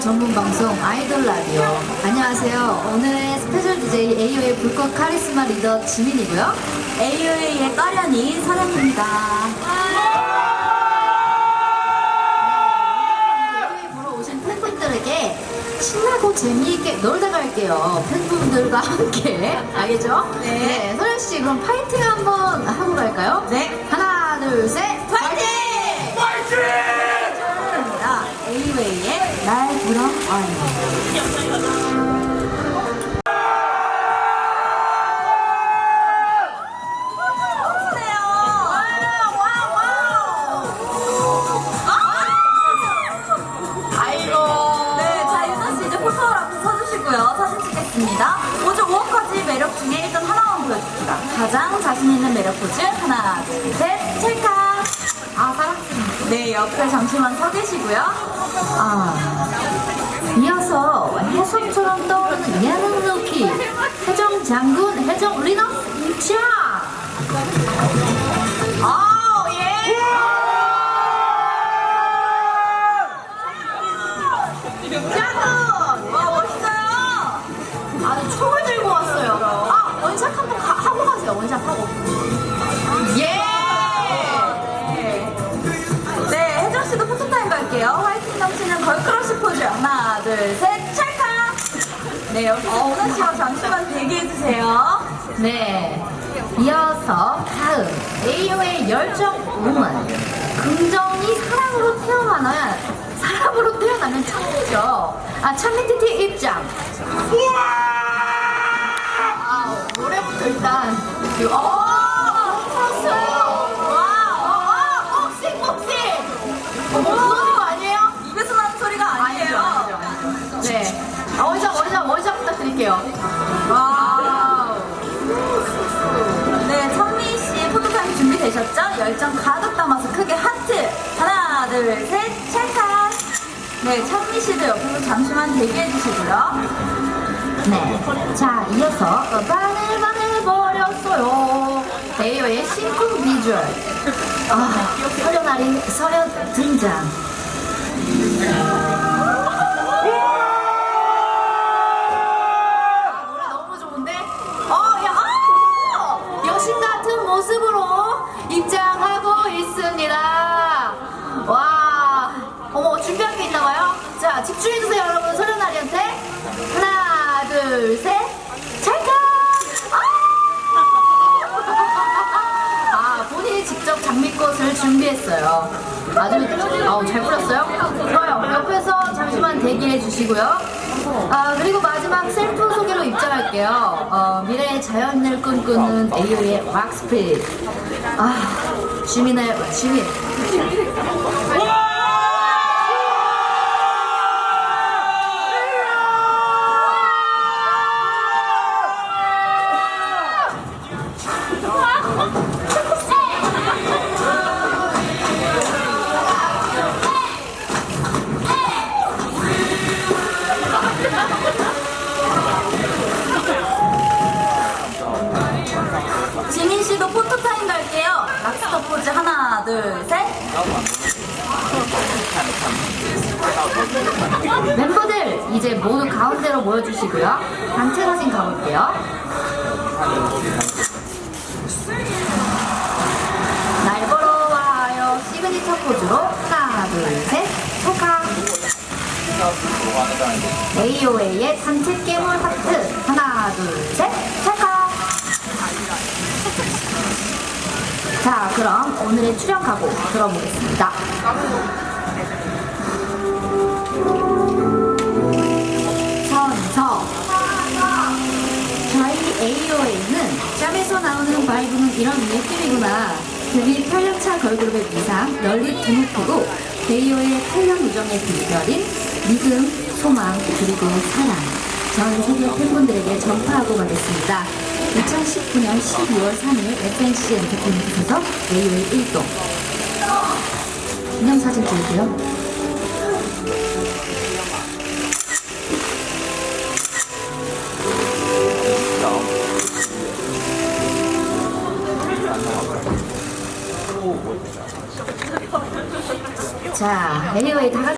아이돌 라디오. 안녕하세요. 오늘의 스페셜 DJ AO의 불꽃 카리스마 리더 지민이고요. AUA의 까련이 사랑입니다. AOA 보러 오신 팬분들에게 신나고 재미있게 놀다 갈게요. 팬분들과 함께. 알겠죠? 네. 소연씨, 그럼 파이팅 한번 하고 갈까요? 네. 하나, 둘, 셋. 파이팅! 축하드립니다. AUA의 날 보러 와요. 아이고. 네, 자, 유나 씨 이제 포토 앞에 서주시고요. 사진 찍겠습니 다. 모두 5가지 매력 중에 일단 하나만 보여줍니다. 가장 자신 있는 매력 포즈. 하나, 둘, 셋, 찰칵. 아, 사랑스럽다. 네, 옆에 잠시만 서 계시고요. 아, 해성처럼 떠오르는 예능 루키. 해정 장군 해정 리너스 차 아, 예! 원샷 한번 가- 하고 가세요. 원샷 하고. 예 네, 여기서 오나 씨와 잠시만 대기해주세요. 네. 이어서 다음 AO의 열정 우먼 긍정이 사랑으로 태어나면 사람으로 태어나면 참이죠 아 참미티티 입장 아, 원샷 부탁드릴게요 와. 네, 천미 씨 포토타임 준비되셨죠? 열정 가득 담아서 크게 하트. 하나, 둘, 셋, 찰칵. 네, 천미 씨도 옆에서 잠시만 대기해 주시고요. 네. 자, 이어서 어, 바늘바늘 버렸어요. 에이오의 심쿵 비주얼. 아, 서련 아린 서련 등장. 자, 집중해주세요, 여러분. 서련아리한테. 하나, 둘, 셋. 찰칵! 아! 아, 본인이 직접 장미꽃을 준비했어요. 아주 어, 잘 뿌렸어요? 좋아요. 옆에서 잠시만 대기해 주시고요. 아, 그리고 마지막 셀프 소개로 입장할게요. 어, 미래의 자연을 꿈꾸는 AO의 왁스피릿. 아, 주민의 주민. 포즈 하나, 둘, 셋. 멤버들 이제 모두 가운데로 모여주시고요. 단체 사진 가볼게요. 날 보러 와요. 시그니처 포즈로 하나, 둘, 셋, 찰칵. AOA의 단체 깨물 하트 하나, 둘, 셋, 찰칵. 자, 그럼 오늘의 출연 각오 들어보겠습니다. 선서. 저희 AOA는 샵에서 나오는 바이브는 이런 느낌이구나. 데뷔 8년차 걸그룹의 위상 널리 드높이고 AOA의 8년 우정의 비결인 믿음, 소망, 그리고 사랑. 전 세계 팬분들에게 전파하고 가겠습니다 2019년 12월 3일 FNC 엔터테인먼트에서 AOA 1동. 기념사진 찍을게요. 자, anyway 다